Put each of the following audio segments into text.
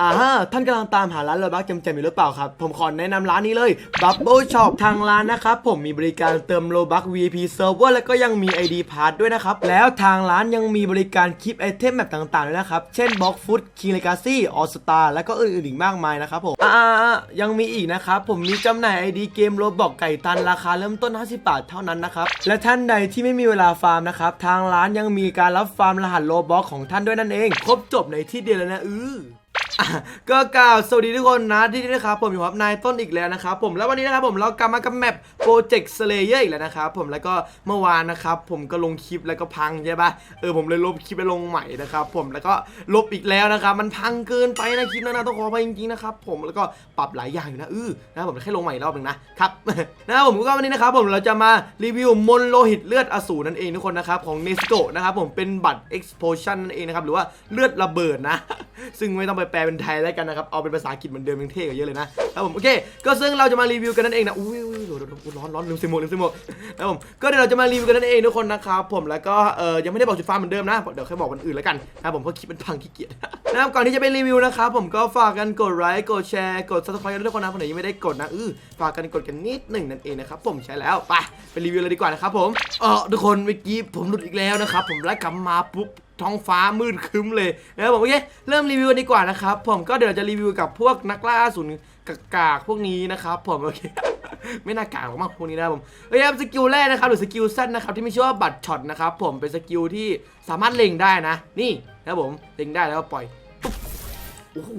อ่าฮะท่านกำลังตามหาร้านโลบักจำๆอยู่หรือเปล่าครับ ผมขอแนะนำร้านนี้เลย Bubble Shop ทางร้านนะครับ ผมมีบริการเติมโลบัก VIP Server แล้วก็ยังมี ID Pass ด้วยนะครับ แล้วทางร้านยังมีบริการคลิปไอเทมแบบต่างๆด้วยนะครับ เช่น Box Food King Legacy All Star แล้วก็อื่นๆอีกมากมายนะครับผม อ่ายังมีอีกนะครับ ผมมีจำหน่าย ID เกมโลบอกไก่ตันราคาเริ่มต้น 50 บาทเท่านั้นนะครับ และท่านใดที่ไม่มีเวลาฟาร์มนะครับ ทางร้านยังมีการรับฟาร์มรหัสโลบอกของท่านด้วยนั่นเอง ครบจบในที่เดียวเลยนะอือ ก็กล่าวสวัสดีทุกคนนะที่นี่นะครับผมอยู่กับนายต้นอีกแล้วนะครับผมแล้ววันนี้นะครับผมเรากลับมากับแมปโปรเจกต์สเลเยอร์อีกแล้วนะครับผมแล้วก็เมื่อวานนะครับผมก็ลงคลิปแล้วก็พังใช่ปะเออผมเลยลบคลิปไปลงใหม่นะครับผมแล้วก็ลบอีกแล้วนะครับมันพังเกินไปนะคลิปนั้นนะต้องขออภัยจริงๆนะครับผมแล้วก็ปรับหลายอย่างอยู่นะเออนะผมแค่ลงใหม่อีกรอบหนึ่งนะครับนะครับผมก็วันนี้นะครับผมเราจะมารีวิวมนโลหิตเลือดอสูรนั่นเองทุกคนนะครับของเนสโกนะครับผมเป็นบัตร explosion นั่นเองนะครับหรือว่าเลือดระเบิดนะ ซึ่งไม่ต้องไปแปลเป็นไทยแล้วกันนะครับ เอาเป็นภาษาอังกฤษเหมือนเดิมยังเท่กว่าเยอะเลยนะครับผม โอเค ก็ซึ่งเราจะมารีวิวกันนั่นเองนะอุ้ยร้อนร้อนลืมซิโมลืมซิโมนะครับผม ก็เดี๋ยวเราจะมารีวิวกันนั่นเองทุกคนนะครับผม แล้วก็เออยังไม่ได้บอกจุดฟาร์มเหมือนเดิมนะ เดี๋ยวแค่บอกวันอื่นแล้วกันนะครับผมเพราะคลิปมันพังขี้เกียจนะครับก่อนที่จะไปรีวิวนะครับผมก็ฝากกันกดไลค์ กดแชร์ กด subscribe กันด้วยทุกคนนะคนไหนยังไม่ได้กดนะอื้อฝากกันกดกันนิดหนึ่งนั่นเองนะครับผมใช่แล้วไปไปรีวิวเลยดีกว่านะครับผมเออทุกคนเมื่อกี้ผมหลุดอีกแล้วนะครับผมแล้วกลับมาปุ๊บ ท้องฟ้ามืดครึ้มเลยนะครับผมโอเคเริ่มรีวิวกันดีกว่านะครับ ผมก็เดี๋ยวจะรีวิวกับพวกนักล่าสูรกากๆพวกนี้นะครับ ผมโอเคไม่น่ากากหรอกพวกนี้นะผมโอเคครับสกิลแรกนะครับหรือสกิลเซตนนะครับที่ไมีชื่อว่าบัตรช็อตนะครับผมเป็นสกิลที่สามารถเล็งได้นะ นี่นะผมเล็งได้แล้วปล่อยโอ้โห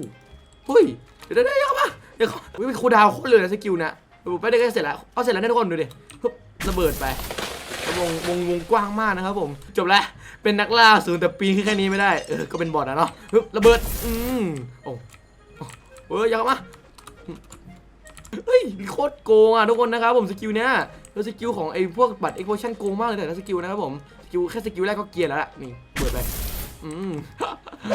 เฮ้ยเดี๋ยวเดี๋ยวเดี๋ยวเข้ามาเดี๋ยวเข้าเป็นคูดาวโคตรเลยนะสกิลนะไปได้ก็เสร็จแล้วเอาเสร็จแล้วนะทุกคนดูดิระเบิดไป วงวงวงกว้างมากนะครับผมจบแล้วเป็นนักล่าศูนย์แต่ปีนแค่นี้ไม่ได้เออก็เป็นบอดนะเนาะฮึบระเบิดอืมโอ้โอ้เฮ้ยอยังมาเฮ้ยโคตรโกงอะทุกคนนะครับผมสกิลเนี้ยแล้วสกิลของไอ้พวกบัตรเอ็กโพชั่นโกงมากเลยแต่ละสกิลนะครับผมสกิลแค่สกิลแรกก็เกลียร์แล้วล่ะนี่เบิดไปอืม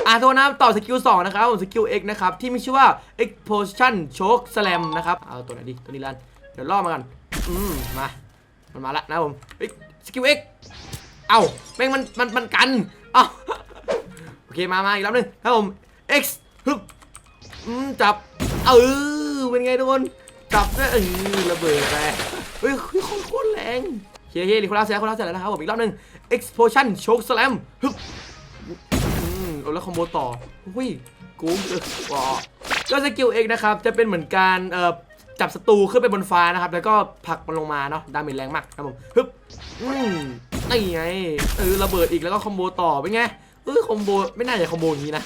อะโทษนะต่อสกิลสองนะครับผมสกิล X นะครับที่มีชื่อว่า Explosion Choke Slam นะครับเอาตัวไหนดีตัวนี้ลันเดี๋ยวล่อมากันอืมมามันมาละนะผมเฮ้ย สกิลเอ็กเอ้าแม่งมันมันมันกันเอ้าโอเคมามาอีกรอบนึงครับผม X ฮึบจับเออเป็นไงทุกคนจับด้วยเออระเบิดไปเฮ้ยโคตรแรงเฮ้ยเฮ้ยรีโคลาเสร็จแล้วโคลาเสร็จแล้วนะครับผมอีกรอบนึง Explosion Choke Slam ฮึบอืมเอาแล้วคอมโบต่อหุ้ยกูเออก็สกิลเอกนะครับ จะเป็นเหมือนการเอ่อจับศัตรูขึ้นไปบนฟ้านะครับ แล้วก็ผลักมันลงมาเนาะ ดาเมจแรงมากครับผม ฮึบ อืมนี่ไงเออระเบิดอีกแล้วก็คอมโบต่อเป็นไงเออคอมโบไม่น่าจะคอมโบอย่างนี้นะ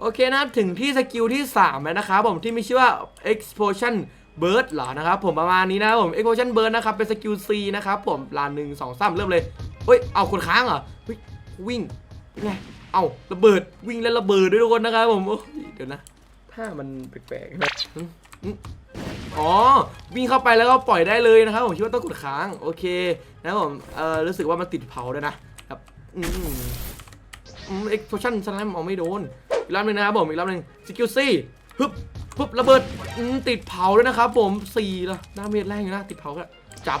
โอเคนะครับถึงที่สกิลที่ 3 แล้วนะครับผมที่มีชื่อว่า explosion burst เหรอนะครับผมประมาณนี้นะครับผม explosion burst นะครับเป็นสกิล C นะครับผมลานหนึ่งสองสามเริ่มเลยเฮ้ยเอาคนค้างเหรอวิ่งเป็นไงเอาระเบิดวิ่งแล้วระเบิดด้วยทุกคนนะครับผมเดี๋ยวนะถ้ามันแปลกๆนะ อ๋อ วิ่งเข้าไปแล้วก็ปล่อยได้เลยนะครับผมคิดว่าต้องกดค้าง โอเคนะครับผมเอ่อรู้สึกว่ามันติดเผาด้วยนะครับอืมอืมเอ็กโพชั่นสแลมเอาไม่โดน อีกรอบหนึงนะครับผม อีกรอบหนึงสกิลซี่ฮึบฮึบระเบิดอืมติดเผาด้วยนะครับผมสี่ละดาเมจแรงอยู่นะ ติดเผาก็จับ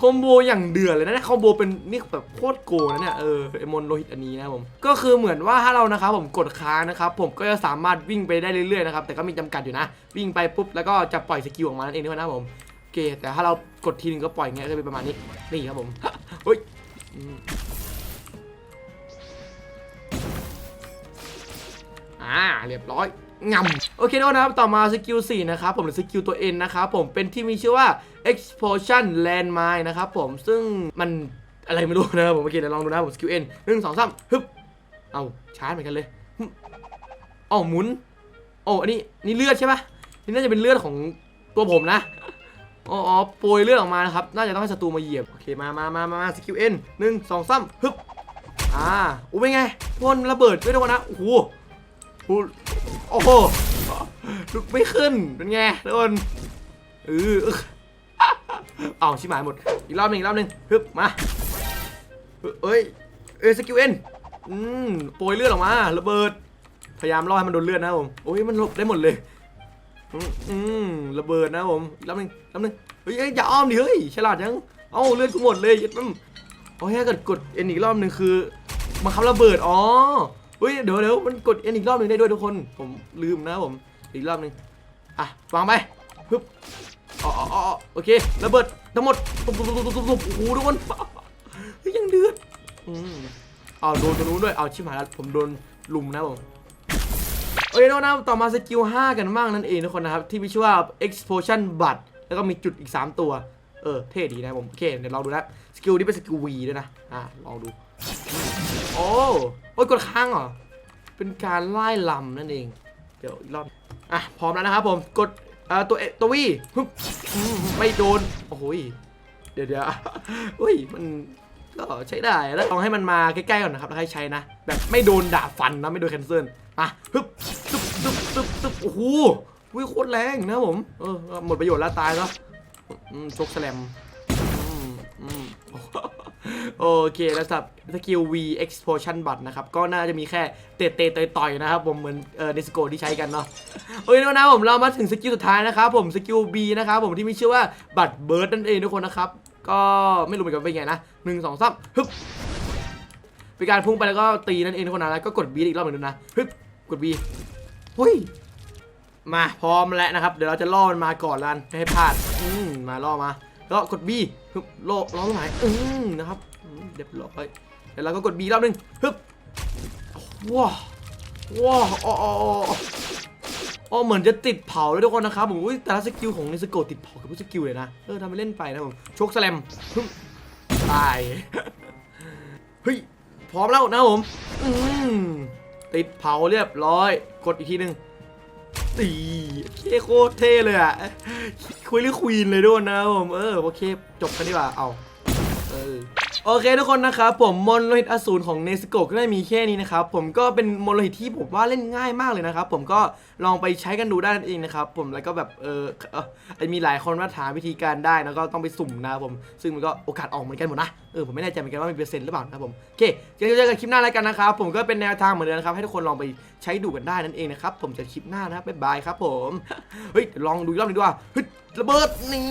คอมโบอย่างเดือดเลยนะคอมโบเป็นนี่แบบโคตรโกนะเนี่ยเออไอมอนโลหิตอันนี้นะผมก็คือเหมือนว่าถ้าเรานะครับผมกดค้างนะครับผมก็จะสามารถวิ่งไปได้เรื่อยๆนะครับแต่ก็มีจำกัดอยู่นะ วิ่งไปปุ๊บแล้วก็จะปล่อยสกิลออกมานั่นเองด้วยนะครับผมโอเคแต่ถ้าเรากดทีนึงก็ปล่อยงเงี้ยก็จะเป็นประมาณนี้นี่ครับผมเฮ้ยอ่าเรียบร้อย งำโอเคทุกคนนะครับ ต่อมาสกิล4นะครับผมหรือสกิลตัว N นะครับผมเป็นที่มีชื่อว่า explosion landmine นะครับผมซึ่งมันอะไรไม่รู้นะครับผมโอเคเดี๋ยวลองดูนะผมสกิล N หนึ่งสองสามฮึบเอาชาร์จเหมือนกันเลยอ๋อหมุนโอ้อันนี้นี่เลือดใช่ปะนี่น่าจะเป็นเลือดของตัวผมนะอ๋ออ๋อโปรยเลือดออกมานะครับ น่าจะต้องให้ศัตรูมาเหยียบ โอเค มามามามามาสกิล N หนึ่งสองสามฮึบ อ่าอู้เป็นไงพ่นระเบิดด้วยทุกคนนะ โอ้โห โอ้โหลุกไม่ขึ้น เป็นไงทุกคนเออเอาชิบหายหมด อีกรอบหนึ่งอีกรอบหนึ่งฮึบมาเอ้ย เอ้ยสกิลเอ็นอืมโปรยเลือดออกมา ระเบิด พยายามล่อให้มันโดนเลือดนะผมโอ้ย มันหลบได้หมดเลย อืมอืมระเบิดนะผมอีกรอบหนึ่งอีกรอบหนึ่งเฮ้ยอย่าอ้อมดิเฮ้ย ฉลาดยัง เอ้าเลือดกูหมดเลยยัดมันโอ้ยถ้าเกิดกดเอ็นอีกรอบหนึ่งคือบังคับระเบิด อ๋อ เฮ้ยเดี๋ยวเดี๋ยวมันกดเอ็นอีกรอบหนึ่งได้ด้วยทุกคน ผมลืมนะผมอีกรอบหนึ่งอะวางไปปึ๊บอ๋ออ๋อโอเคระเบิดทั้งหมดตุ๊บตุ๊บตุ๊บตุ๊บตุ๊บโอ้โหทุกคนยังเดือดอืมเอาโดนตัวนู้นด้วยเอาชิบหายแล้วผมโดนลุมนะผมโอเคทุกคนะครับต่อมาสกิล 5 กันบ้างนั่นเองทุกคนนะครับ ที่มีชื่อว่า explosion butt แล้วก็มีจุดอีก 3 ตัว เออ เท่ดีนะผม โอเค เดี๋ยวลองดูนะ สกิลนี้เป็นสกิล V ด้วยนะ อะลองดู โอ้โอ้ยกดค้างเหรอ เป็นการไล่ลำนั่นเอง เดี๋ยวอีกรอบ อะ พร้อมแล้วนะครับผม กดอ่อตัวเอตัววีฮึมไม่โดน โอ้โหยเดี๋ยวเดี๋ยวอุ้ย มันก็ใช้ได้แล้วลองให้มันมาใกล้ๆก่อนนะครับแล้วให้ใช้นะ แบบไม่โดนด่าฟันนะ ไม่โดนแคนเซิลอะฮึบตึ๊บตึ๊บตึ๊บตึ๊บโอ้โหวิโคตรแรงนะผม เออ หมดประโยชน์แล้วตายแล้วชกแสลมอืมอืม โอเคแล้วสำหรับสกิล V explosion butt นะครับ ก็น่าจะมีแค่เตะเตะต่อยต่อยๆนะครับ ผมเหมือนเออเดสโกที่ใช้กันเนาะโอเคนะผมเรามาถึงสกิลสุดท้ายนะครับ ผมสกิล B นะครับ ผมที่มีชื่อว่าบัตเบิร์ดนั่นเองทุกคนนะครับ ก็ไม่รู้เหมือนกันเป็นไงนะหนึ่งสองสามฮึบเป็นการพุ่งไปแล้วก็ตีนั่นเองทุกคนนะแล้วก็กด B อีกรอบหนึ่งด้วยนะฮึบกด B เฮ้ยมาพร้อมแล้วนะครับ เดี๋ยวเราจะล่อมันมาก่อนลันไม่ให้พลาดอืมมาล่อมา ก็กด B ฮึบโลล้อลงไหนอืมนะครับเรียบร้อยเดี๋ยวเราก็กด B รอบหนึ่งฮึบว้าวว้าวอ๋ออ๋ออ๋ออ๋อเหมือนจะติดเผาเลยทุกคนนะครับผมอุ้ยแต่ละสกิลของนิสโกติดเผากับทุกสกิลเลยนะเออทำไปเล่นไปนะผมชกสแลมพึ่มตายเฮ้ยพร้อมแล้วนะผมอืมติดเผาเรียบร้อย กดอีกทีหนึ่ง ตีเคโคตรเท่เลยอะคุยเรื่องควีนเลยด้วยนะผมเออโอเคจบกันดีกว่าเอาเออ โอเคทุกคนนะครับผมมอนโลหิตอสูรของเนสโกก็ได้มีแค่นี้นะครับผมก็เป็นมอนโลหิตที่ผมว่าเล่นง่ายมากเลยนะครับผมก็ลองไปใช้กันดูได้นั่นเองนะครับผมแล้วก็แบบเออเออมีหลายคนมาถามวิธีการได้แล้วก็ต้องไปสุ่มนะครับผมซึ่งมันก็โอกาสออกเหมือนกันหมดนะเออผมไม่แน่ใจเหมือนกันว่ามีเปอร์เซ็นต์หรือเปล่านะครับผมโอเคเจอกันคลิปหน้าแล้วกันนะครับผมก็เป็นแนวทางเหมือนเดิมนะครับให้ทุกคนลองไปใช้ดูกันได้นั่นเองนะครับผมจะคลิปหน้านะครับบ๊ายบายครับผมเฮ้ยลองดูรอบหนึงดีกว่าเฮ้ยระเบิดนี่